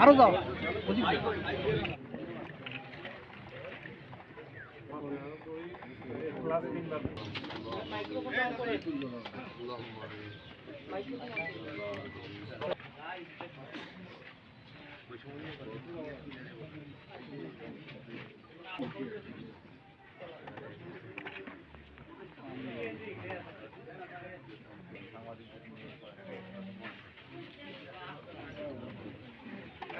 আরও যাও। সামনে কারা সামনটা ফাঁকা দিয়ে সামনটা কি দিয়েছে সামনটা নাও এবার ভাই সামনটা ফাঁকা দেন না কেন?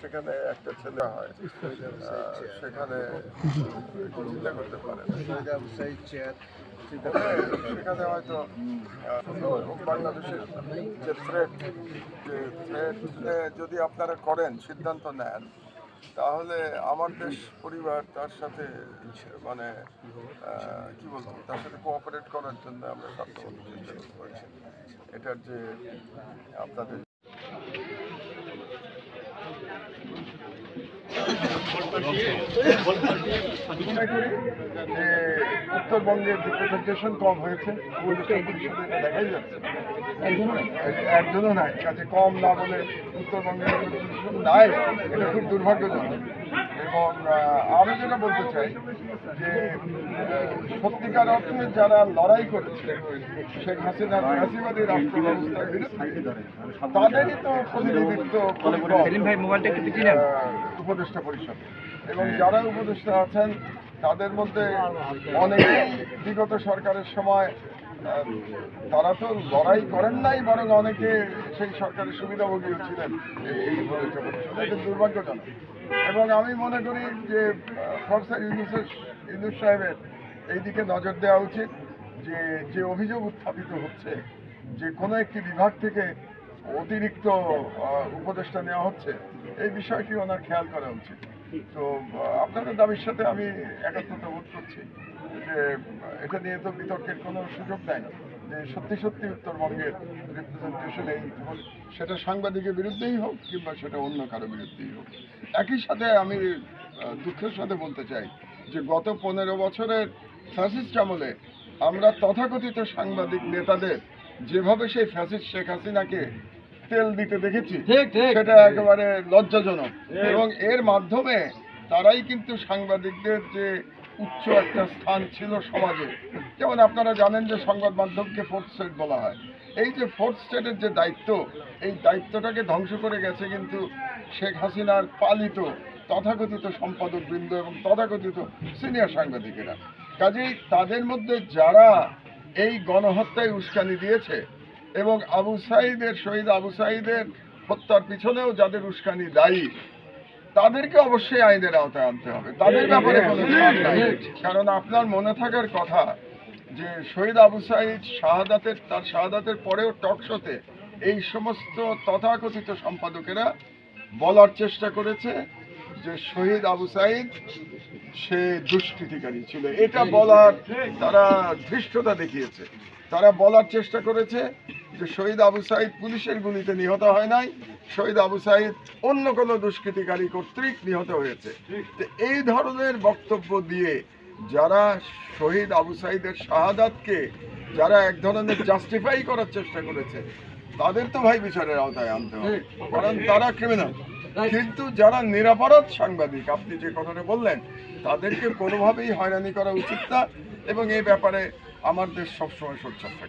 সেখানে একটা ছেলে হয় সেখানে চিন্তা করতে পারে না। হ্যাঁ, সেখানে হয়তো বাংলাদেশের যে থ্রেট যে থ্রেট যদি আপনারা করেন সিদ্ধান্ত নেন তাহলে আমার দেশ পরিবার তার সাথে মানে কি বলব তার সাথে কোঅপারেট করার জন্য আমরা চেষ্টা করেছি এটার যে আপনাদের মনে করি যে উত্তরবঙ্গের রিপ্রেজেন্টেশন কম হয়েছে দেখাই যাচ্ছে। একজনও নাই? কাজে কম না বলে উত্তরবঙ্গের representation নাই এটা খুব দুর্ভাগ্যজনক। এবং আমি যেটা বলতে চাই যে সত্যিকার অর্থে যারা লড়াই করেছে শেখ হাসিনার ফ্যাসিবাদী রাষ্ট্র ব্যবস্থার বিরুদ্ধে তাদেরই তো প্রতিনিধিত্ব উপদেষ্টা পরিষদ। এবং যারা উপদেষ্টা আছেন, তাদের মধ্যে অনেকেই বিগত সরকারের সময় তারা তো লড়াই করেন নাই, বরং অনেকে সেই সরকারের সুবিধাভোগীও ছিলেন এই- উপদেষ্টা এটা দুর্ভাগ্যজনক। এবং আমি মনে করি যে প্রফেসর ইউনুসের ইউনুস সাহেবের এই দিকে নজর দেওয়া উচিত যে যে অভিযোগ উত্থাপিত হচ্ছে, যে কোনো একটি বিভাগ থেকে অতিরিক্ত উপদেষ্টা নেওয়া হচ্ছে, এই বিষয়টি ওনার খেয়াল করা উচিত। তো আপনাদের দাবির সাথে আমি একাত্মতা বোধ করছি যে, এটা নিয়ে তো বিতর্কের কোনো সুযোগ নাই। যে সত্যি সত্যি উত্তরবঙ্গের রিপ্রেজেন্টেশন এই সেটা সাংবাদিকের বিরুদ্ধেই হোক কিংবা সেটা অন্য কারও বিরুদ্ধেই হোক। একই সাথে আমি দুঃখের সাথে বলতে চাই যে, গত পনেরো বছরের ফ্যাসিস্ট আমলে আমরা তথাকথিত সাংবাদিক নেতাদের যেভাবে সেই ফ্যাসিস্ট শেখ হাসিনাকে তেল দিতে দেখেছি সেটা একেবারে লজ্জাজনক। এবং এর মাধ্যমে তারাই কিন্তু সাংবাদিকদের যে উচ্চ একটা স্থান ছিল সমাজে যেমন আপনারা জানেন যে সংবাদ মাধ্যমকে ফোর্থ স্টেট বলা হয়। এই যে ফোর্থ স্টেটের যে দায়িত্ব এই দায়িত্বটাকে ধ্বংস করে গেছে কিন্তু শেখ হাসিনার পালিত তথাকথিত সম্পাদক বৃন্দ এবং তথাকথিত সিনিয়র সাংবাদিকেরা। কাজেই তাদের মধ্যে যারা এই গণহত্যায় উস্কানি দিয়েছে এবং আবু সাইদের শহীদ আবু সাইদের হত্যার পিছনেও যাদের উস্কানি দায়ী তাদেরকে অবশ্যই আইনের আওতায় আনতে হবে। তাদের ব্যাপারে কোনো কারণ আপনার মনে থাকার কথা যে শহীদ আবু সাইদ শাহাদাতের তার শাহাদাতের পরেও টকশোতে এই সমস্ত তথাকথিত সম্পাদকেরা বলার চেষ্টা করেছে যে শহীদ আবু সাইদ সে দুষ্কৃতিকারী ছিল। এটা বলার তারা ধৃষ্টতা দেখিয়েছে। তারা বলার চেষ্টা করেছে যে শহীদ আবু সাইদ পুলিশের গুলিতে নিহত হয় নাই, শহীদ আবু সাইদ অন্য কোনো দুষ্কৃতিকারী কর্তৃক নিহত হয়েছে। এই ধরনের বক্তব্য দিয়ে যারা শহীদ আবু সাইদের শাহাদাতকে যারা এক ধরনের জাস্টিফাই করার চেষ্টা করেছে, তাদের তো ভাই বিচারের আওতায় আনতে হবে, কারণ তারা ক্রিমিনাল কিন্তু যারা নিরাপরাধ সাংবাদিক, আপনি যে কথাটা বললেন, তাদেরকে কোনোভাবেই হয়রানি করা উচিত না, এবং এই ব্যাপারে আমার দেশ সবসময় সোচ্চার থাকে।